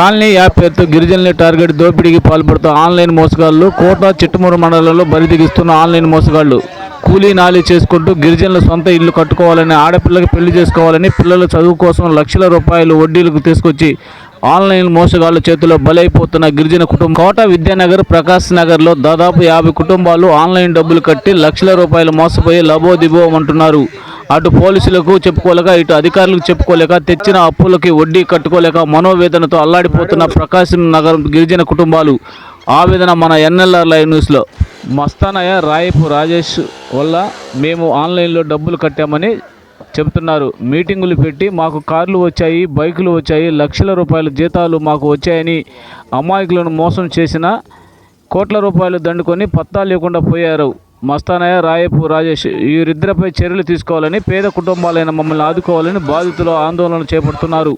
Colony app పేరుతో గిరిజనుల target దోపిడీకి పాల్పడుతూ ఆన్లైన్ మోసగాళ్ళు కోట చిట్టుమూరు మండలంలో బరిదిగిస్తున్న ఆన్లైన్ మోసగాళ్ళు. కూలీ నాలి చేసుకుంటూ గిరిజనుల సొంత ఇల్లు కట్టుకోవాలని ఆడపిల్లకి పెళ్ళి చేసుకోవాలని పిల్లల చదువు కోసం లక్షల రూపాయలు వడ్డీలకు తీసుకొచ్చి ఆన్లైన్ మోసగాళ్ళ చేతిలో బలైపోతున్న గిరిజన కుటుంబం. కోట విద్యానగర్ ప్రకాశ్ నగర్లో దాదాపు యాభై కుటుంబాలు ఆన్లైన్ డబ్బులు కట్టి లక్షల రూపాయలు మోసపోయి లబోదిబో అంటున్నారు అటు పోలీసులకు చెప్పుకోలేక ఇటు అధికారులకు చెప్పుకోలేక తెచ్చిన అప్పులకి వడ్డీ కట్టుకోలేక మనోవేదనతో అల్లాడిపోతున్న ప్రకాశం నగరం గిరిజన కుటుంబాలు. ఆవేదన మన ఎన్ఎల్ఆర్ లైవ్ న్యూస్లో. మస్తానయ్య రాయపు రాజేష్ వల్ల మేము ఆన్లైన్లో డబ్బులు కట్టామని చెబుతున్నారు. మీటింగులు పెట్టి మాకు కార్లు వచ్చాయి బైకులు వచ్చాయి లక్షల రూపాయల జీతాలు మాకు వచ్చాయని అమాయకులను మోసం చేసిన కోట్ల రూపాయలు దండుకొని పత్తా లేకుండా పోయారు. మస్తానయ్య రాయపు రాజేష్ వీరిద్దరిపై చర్యలు తీసుకోవాలని పేద కుటుంబాలైన మమ్మల్ని ఆదుకోవాలని బాధితులు ఆందోళన చేపడుతున్నారు.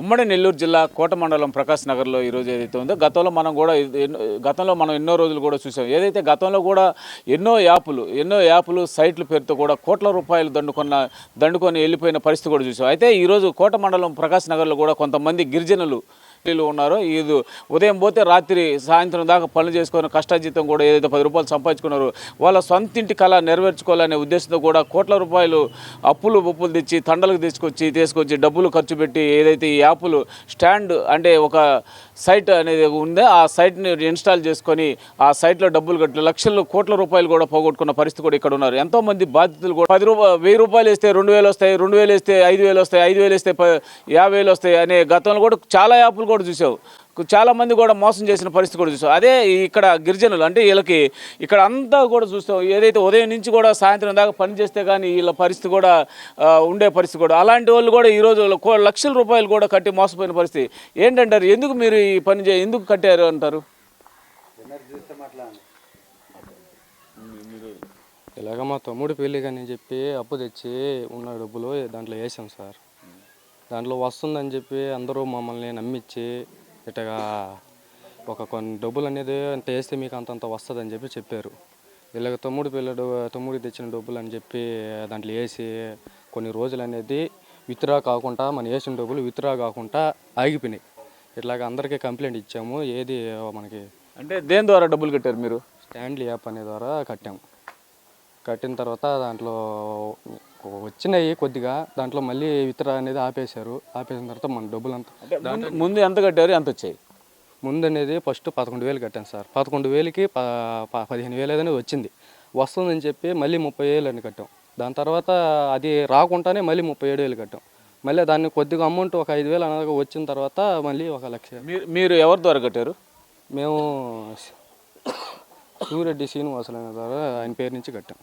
ఉమ్మడి నెల్లూరు జిల్లా కోట మండలం ప్రకాశ్ నగర్లో ఈరోజు ఏదైతే ఉందో గతంలో మనం కూడా గతంలో మనం ఎన్నో రోజులు కూడా చూసాం. ఏదైతే గతంలో కూడా ఎన్నో యాపులు ఎన్నో యాపులు సైట్ల పేరుతో కూడా కోట్ల రూపాయలు దండుకున్న దండుకొని వెళ్ళిపోయిన పరిస్థితి కూడా చూసాం. అయితే ఈరోజు కోట మండలం ప్రకాశ్ నగర్లో కూడా కొంతమంది గిరిజనులు వీళ్ళు ఉన్నారు ఇది ఉదయం పోతే రాత్రి సాయంత్రం దాకా పనులు చేసుకొని కష్టాజీతం కూడా ఏదైతే పది రూపాయలు సంపాదించుకున్నారో వాళ్ళ సొంత ఇంటి కళ నెరవేర్చుకోవాలనే ఉద్దేశంతో కూడా కోట్ల రూపాయలు అప్పులు ఉప్పులు తెచ్చి తండలకు తీసుకొచ్చి తీసుకొచ్చి డబ్బులు ఖర్చు పెట్టి ఏదైతే ఈ యాప్లు స్టాండ్ అంటే ఒక సైట్ అనేది ఉందో ఆ సైట్ని ఇన్స్టాల్ చేసుకొని ఆ సైట్లో డబ్బులు కట్టి లక్షలు కోట్ల రూపాయలు కూడా పోగొట్టుకున్న పరిస్థితి కూడా ఇక్కడ ఉన్నారు. ఎంతోమంది బాధితులు కూడా పది రూపాయలు వెయ్యి రూపాయలు వేస్తే రెండు వేలు వస్తాయి రెండు వేలు వేస్తే ఐదు వేలు వస్తాయి ఐదు వేలు వేస్తే యాభై వేలు వస్తాయి అనే గతంలో కూడా చాలా యాప్లు కూడా చూసావు. చాలామంది కూడా మోసం చేసిన పరిస్థితి కూడా చూసావు. అదే ఇక్కడ గిరిజనులు అంటే వీళ్ళకి ఇక్కడ అంతా కూడా చూస్తాం ఏదైతే ఉదయం నుంచి కూడా సాయంత్రం దాకా పని చేస్తే కానీ వీళ్ళ పరిస్థితి కూడా ఉండే పరిస్థితి కూడా. అలాంటి వాళ్ళు కూడా ఈరోజు లక్షల రూపాయలు కూడా కట్టి మోసపోయిన పరిస్థితి. ఏంటంటారు? ఎందుకు మీరు ఈ పని చే ఎందుకు కట్టారు అంటారు? ఇలాగ మా తమ్ముడు పెళ్ళి కానీ చెప్పి అప్పు తెచ్చి ఉన్న డబ్బులు దాంట్లో వేసాం సార్. దాంట్లో వస్తుందని చెప్పి అందరూ మమ్మల్ని నమ్మించి ఇట్టగా ఒక కొన్ని డబ్బులు అనేది అంత వేస్తే మీకు అంతంత వస్తుందని చెప్పి చెప్పారు. ఇలాగ తమ్ముడు పెళ్ళి తమ్ముడికి తెచ్చిన డబ్బులు అని చెప్పి దాంట్లో వేసి కొన్ని రోజులు అనేది విత్డ్రా కాకుండా మన వేసిన డబ్బులు విత్డ్రా కాకుండా ఆగిపోయినాయి. ఇట్లాగ అందరికీ కంప్లైంట్ ఇచ్చాము. ఏది మనకి అంటే దేని ద్వారా డబ్బులు కట్టారు మీరు? స్టాండ్లీ యాప్ అనే ద్వారా కట్టాము. కట్టిన తర్వాత దాంట్లో వచ్చినాయి కొద్దిగా దాంట్లో మళ్ళీ విత్డ్రా అనేది ఆపేశారు ఆపేసిన తర్వాత మన డబ్బులు అంతా ముందు- ఎంత కట్టారు ఎంత వచ్చాయి ముందు అనేది ఫస్ట్ పదకొండు వేలు కట్టాను సార్ పదకొండు వేలకి పదిహేను వేలు అనేది వచ్చింది వస్తుందని చెప్పి మళ్ళీ ముప్పై వేలు అని కట్టాం దాని తర్వాత అది రాకుండానే మళ్ళీ ముప్పై ఏడు వేలు కట్టాం మళ్ళీ దాన్ని కొద్దిగా అమౌంట్ ఒక ఐదు వేలు అనగా వచ్చిన తర్వాత మళ్ళీ ఒక లక్ష మీరు మీరు ఎవరి ద్వారా కట్టారు మేము సూరెడ్డి శ్రీనివాసులు అనే ద్వారా ఆయన పేరు నుంచి కట్టాం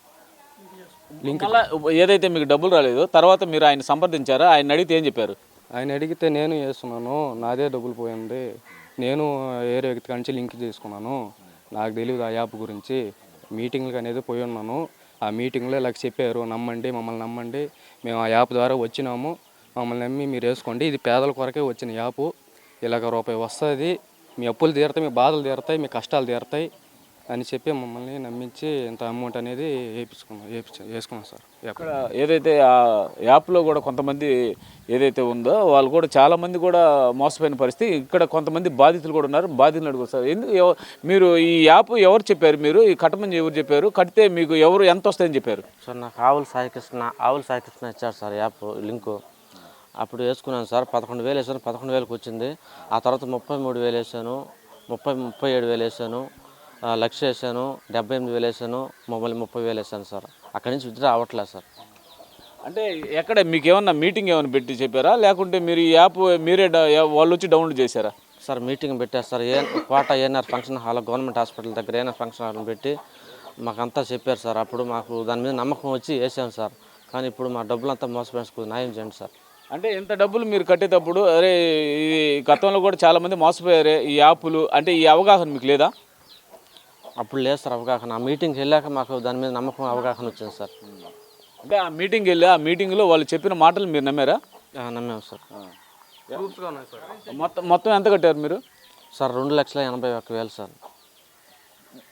లింక్ మళ్ళా ఏదైతే మీకు డబ్బులు రాలేదో తర్వాత మీరు ఆయన సంప్రదించారా? ఆయన అడిగితే ఏం చెప్పారు? ఆయన అడిగితే నేను చేస్తున్నాను. నాదే డబ్బులు పోయింది. నేను వేరే వ్యక్తి నుంచి లింక్ చేసుకున్నాను. నాకు తెలియదు ఆ యాప్ గురించి. మీటింగ్లకు అనేది పోయి ఉన్నాను. ఆ మీటింగ్లో ఇలా చెప్పారు నమ్మండి మమ్మల్ని నమ్మండి. మేము ఆ యాప్ ద్వారా వచ్చినాము. మమ్మల్ని నమ్మి మీరు వేసుకోండి. ఇది పేదల కొరకే వచ్చిన యాప్. ఇలాగ రూపాయి వస్తుంది. మీ అప్పులు తీరుతాయి మీ బాధలు తీరుతాయి మీ కష్టాలు తీరుతాయి. అని చెప్పి మమ్మల్ని నమ్మించి ఇంత అమౌంట్ అనేది వేయించుకున్నాం వేయించ వేసుకున్నాం సార్. ఇక్కడ ఏదైతే ఆ యాప్లో కూడా కొంతమంది ఏదైతే ఉందో వాళ్ళు కూడా చాలా మంది కూడా మోసపోయిన పరిస్థితి. ఇక్కడ కొంతమంది బాధితులు కూడా ఉన్నారు. బాధితులు అడుగు సార్. ఎందుకు మీరు ఈ యాప్ ఎవరు చెప్పారు మీరు? ఈ కట్టమని ఎవరు చెప్పారు? కడితే మీకు ఎవరు ఎంత వస్తాయని చెప్పారు? సార్ నాకు ఆవుల సాయికృష్ణ ఆవుల సాయికృష్ణ ఇచ్చారు సార్ యాప్ లింకు. అప్పుడు వేసుకున్నాను సార్. పదకొండు వేలు వేసాను. పదకొండు వేలకు వచ్చింది. ఆ తర్వాత ముప్పై మూడు వేలు వేసాను. ముప్పై ముప్పై ఏడు వేలు వేసాను. లక్ష వేసాను డెబ్బై ఎనిమిది వేలు వేసాను మమ్మల్ని ముప్పై వేలు వేసాను సార్. అక్కడి నుంచి విత్డ్రా అవ్వట్లేదు సార్. అంటే ఎక్కడ మీకు ఏమన్నా మీటింగ్ ఏమైనా పెట్టి చెప్పారా? లేకుంటే మీరు ఈ యాప్ మీరే వాళ్ళు వచ్చి డౌన్లోడ్ చేశారా? సార్ మీటింగ్ పెట్టారు సార్. ఏ కోట ANR function hall government hospital దగ్గర ఏఎన్ఆర్ ఫంక్షన్ హాల్ పెట్టి మాకంతా చెప్పారు సార్. అప్పుడు మాకు దాని మీద నమ్మకం వచ్చి వేసాం సార్. కానీ ఇప్పుడు మా డబ్బులంతా మోసపోయించుకుని న్యాయం చేయండి సార్. అంటే ఇంత డబ్బులు మీరు కట్టేటప్పుడు అరే ఈ గతంలో కూడా చాలా మంది మోసపోయారే ఈ యాప్లు. అంటే ఈ అవగాహన మీకు లేదా? అప్పుడు లేదు సార్ అవగాహన. ఆ మీటింగ్కి వెళ్ళాక మాకు దాని మీద నమ్మకం అవగాహన వచ్చింది సార్. అంటే ఆ మీటింగ్ వెళ్ళి ఆ మీటింగ్లో వాళ్ళు చెప్పిన మాటలు మీరు నమ్మారా? ఆ, నమ్మాం సార్. మొత్తం మొత్తం ఎంత కట్టారు మీరు? సార్ రెండు లక్షల ఎనభై ఒక్క వేలు సార్.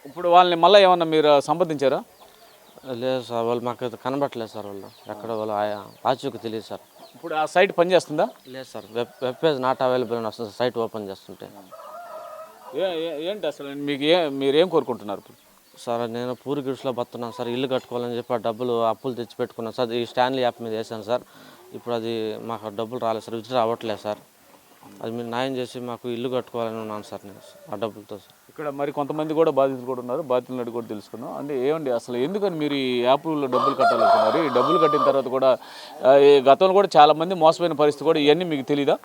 ఇప్పుడు వాళ్ళని మళ్ళీ ఏమన్నా మీరు సంప్రదించారా? లేదు సార్ వాళ్ళు మాకు కనబట్టలేదు సార్ వాళ్ళు. ఎక్కడ వాళ్ళు ఆ- ఆచూకీ తెలియదు సార్. ఇప్పుడు ఆ సైట్ పనిచేస్తుందా? లేదు sir web web page not available అని వస్తుంది సైట్ ఓపెన్ చేస్తుంటే. ఏంటి అసలు? మీకు ఏ మీరేం కోరుకుంటున్నారు ఇప్పుడు? సార్ నేను పూరి గిడ్స్లో బతున్నాను సార్ ఇల్లు కట్టుకోవాలని చెప్పి ఆ డబ్బులు అప్పులు తెచ్చి పెట్టుకున్నాను సార్. ఈ స్టాన్లీ యాప్ మీద వేసాను సార్. ఇప్పుడు అది మాకు డబ్బులు రాలేదు సార్ విత్డ్రా అవ్వట్లేదు సార్. అది మీరు న్యాయం చేసి మాకు ఇల్లు కట్టుకోవాలని ఉన్నాను సార్ నేను ఆ డబ్బులతో సార్. ఇక్కడ మరి కొంతమంది కూడా బాధితులు కూడా ఉన్నారు బాధితులను కూడా తెలుసుకున్నాం అంటే ఏమండి అసలు ఎందుకని మీరు ఈ యాప్లో డబ్బులు కట్టాలనుకున్నారు? ఈ డబ్బులు కట్టిన తర్వాత కూడా గతంలో కూడా చాలా మంది మోసపోయిన పరిస్థితి కూడా ఇవన్నీ మీకు తెలీదా?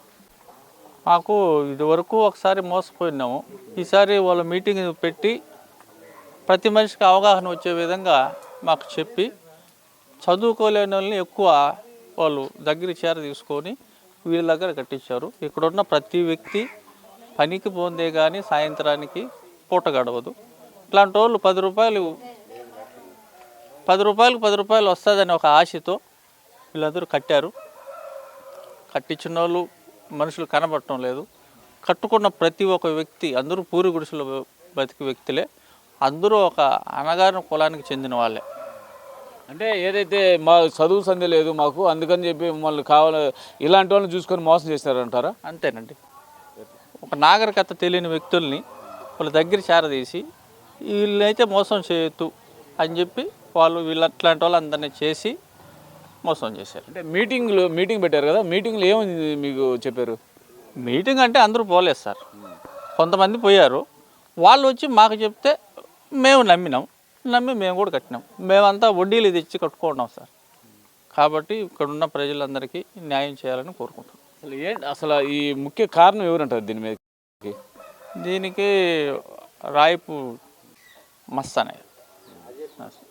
మాకు ఇదివరకు ఒకసారి మోసపోయినాము. ఈసారి వాళ్ళ మీటింగ్ పెట్టి ప్రతి మనిషికి అవగాహన వచ్చే విధంగా మాకు చెప్పి చదువుకోలేని వాళ్ళని ఎక్కువ వాళ్ళు దగ్గర చేర తీసుకొని వీళ్ళ దగ్గర కట్టించారు. ఇక్కడున్న ప్రతి వ్యక్తి పనికి పోందే కానీ సాయంత్రానికి పూట గడవదు. ఇట్లాంటి వాళ్ళు పది రూపాయలు పది రూపాయలకు పది రూపాయలు వస్తుందని ఒక ఆశతో వీళ్ళందరూ కట్టారు. కట్టించిన వాళ్ళు మనుషులు కనబడటం లేదు. కట్టుకున్న ప్రతి ఒక్క వ్యక్తి అందరూ పూరి గుడిసెలో బతికి వ్యక్తులే. అందరూ ఒక అనగారిన కులానికి చెందిన వాళ్ళే. అంటే ఏదైతే మా చదువు సంధి లేదు మాకు అందుకని చెప్పి మమ్మల్ని కావాలి ఇలాంటి వాళ్ళని చూసుకొని మోసం చేస్తారంటారా అంతేనండి. ఒక నాగరికత తెలియని వ్యక్తుల్ని వాళ్ళ దగ్గర చేరదీసి వీళ్ళైతే మోసం చేయొద్దు అని చెప్పి వాళ్ళు వీళ్ళు అట్లాంటి వాళ్ళు అందరినీ చేసి మోసం చేశారు. అంటే మీటింగ్లు మీటింగ్ పెట్టారు కదా మీటింగ్లు ఏమని మీకు చెప్పారు? మీటింగ్ అంటే అందరూ పోలేదు సార్. కొంతమంది పోయారు. వాళ్ళు వచ్చి మాకు చెప్తే మేము నమ్మినాం. నమ్మి మేము కూడా కట్టినాం. మేమంతా వడ్డీలు తెచ్చి కట్టుకుంటున్నాం సార్. కాబట్టి ఇక్కడ ఉన్న ప్రజలందరికీ న్యాయం చేయాలని కోరుకుంటున్నాం. అసలు ఏంటి అసలు ఈ ముఖ్య కారణం ఎవరంటారు దీని మీద దీనికి రాయపు మస్త్ అనే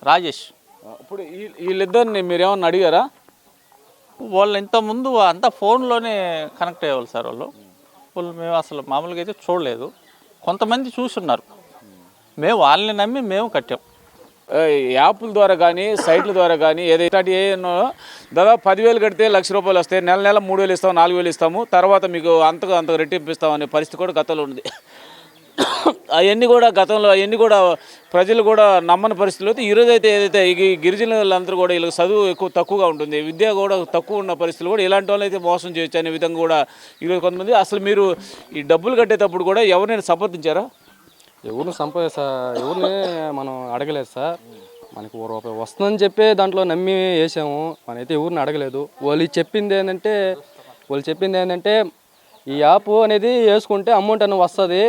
రాజేష్. ఇప్పుడు వీళ్ళిద్దరిని మీరేమన్నా అడిగారా? వాళ్ళు ఇంతకుముందు అంతా ఫోన్లోనే కనెక్ట్ అయ్యేవాళ్ళు సార్ వాళ్ళు. వాళ్ళు మేము అసలు మామూలుగా అయితే చూడలేదు. కొంతమంది చూస్తున్నారు మేము వాళ్ళని నమ్మి మేము కట్టాం. యాప్ల ద్వారా కానీ సైట్ల ద్వారా కానీ ఏదైతే ఏనో దాదాపు పదివేలు కడితే లక్ష రూపాయలు వస్తాయి. నెల నెల మూడు వేలు ఇస్తాము నాలుగు వేలు ఇస్తాము. తర్వాత మీకు అంతకు అంతకు రెట్టింపు ఇస్తాం అనే పరిస్థితి కూడా గతంలో ఉంది అవన్నీ కూడా గతంలో అవన్నీ కూడా ప్రజలు కూడా నమ్మని పరిస్థితులు అయితే ఈరోజు అయితే ఏదైతే ఈ గిరిజనులందరూ కూడా వీళ్ళకి చదువు ఎక్కువ తక్కువగా ఉంటుంది విద్య కూడా తక్కువ ఉన్న పరిస్థితులు కూడా ఇలాంటి వాళ్ళు అయితే మోసం చేయొచ్చు అనే విధంగా కూడా ఈరోజు కొంతమంది అసలు మీరు ఈ డబ్బులు కట్టేటప్పుడు కూడా ఎవరైనా సంప్రదించారా? ఎవరిని సార్ ఎవరిని మనం అడగలేదు సార్. మనకు ఓ రూపాయి వస్తుందని చెప్పి దాంట్లో నమ్మి వేసాము. మనైతే ఎవరిని అడగలేదు. వాళ్ళు చెప్పింది ఏంటంటే వాళ్ళు చెప్పింది ఏంటంటే ఈ యాప్ అనేది వేసుకుంటే అమౌంట్ అనేది వస్తుంది.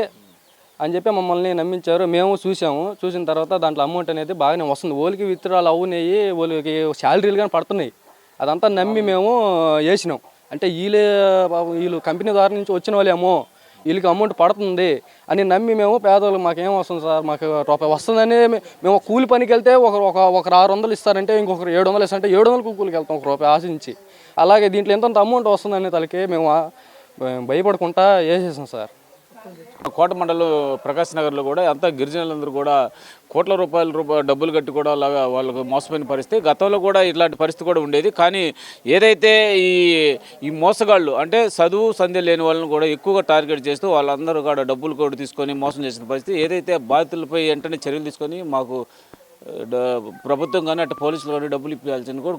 అని చెప్పి మమ్మల్ని నమ్మించారు. మేము చూసాము చూసిన తర్వాత దాంట్లో అమౌంట్ అనేది బాగానే వస్తుంది. ఓలికి విత్డ్రాలు అవునాయి ఓలికి శాలరీలు కానీ పడుతున్నాయి. అదంతా నమ్మి మేము వేసినాం. అంటే వీళ్ళే వీళ్ళు కంపెనీ ద్వారా నుంచి వచ్చిన వాళ్ళేమో వీళ్ళకి అమౌంట్ పడుతుంది అని నమ్మి మేము పేదవాళ్ళు మాకేం వస్తుంది సార్? మాకు రూపాయి వస్తుందని మేము కూలి పనికి వెళ్తే ఒక ఒక ఒకరు ఆరు వందలు ఇస్తారంటే ఇంకొకరు ఏడు వందలు ఇస్తారంటే ఏడు వందలు కూలికి వెళ్తాం ఒక రూపాయి ఆశించి. అలాగే దీంట్లో ఎంత అమౌంట్ వస్తుందని తలకి మేము భయపడకుండా వేసేసాం సార్. కోట మండలం ప్రకాశ్ నగర్లో కూడా అంతా గిరిజనులందరూ కూడా కోట్ల రూపాయల రూపాయలు డబ్బులు కట్టి కూడా అలాగా వాళ్ళకు మోసపోయిన పరిస్థితి. గతంలో కూడా ఇట్లాంటి పరిస్థితి కూడా ఉండేది. కానీ ఏదైతే ఈ ఈ మోసగాళ్ళు అంటే చదువు సంధ్య లేని వాళ్ళని కూడా ఎక్కువగా టార్గెట్ చేస్తూ వాళ్ళందరూ కూడా డబ్బులు కూడా తీసుకొని మోసం చేసిన పరిస్థితి. ఏదైతే బాధితులపై వెంటనే చర్యలు తీసుకొని మాకు ప్రభుత్వం కానీ అటు పోలీసులు కానీ డబ్బులు ఇప్పించాల్సింది కూడా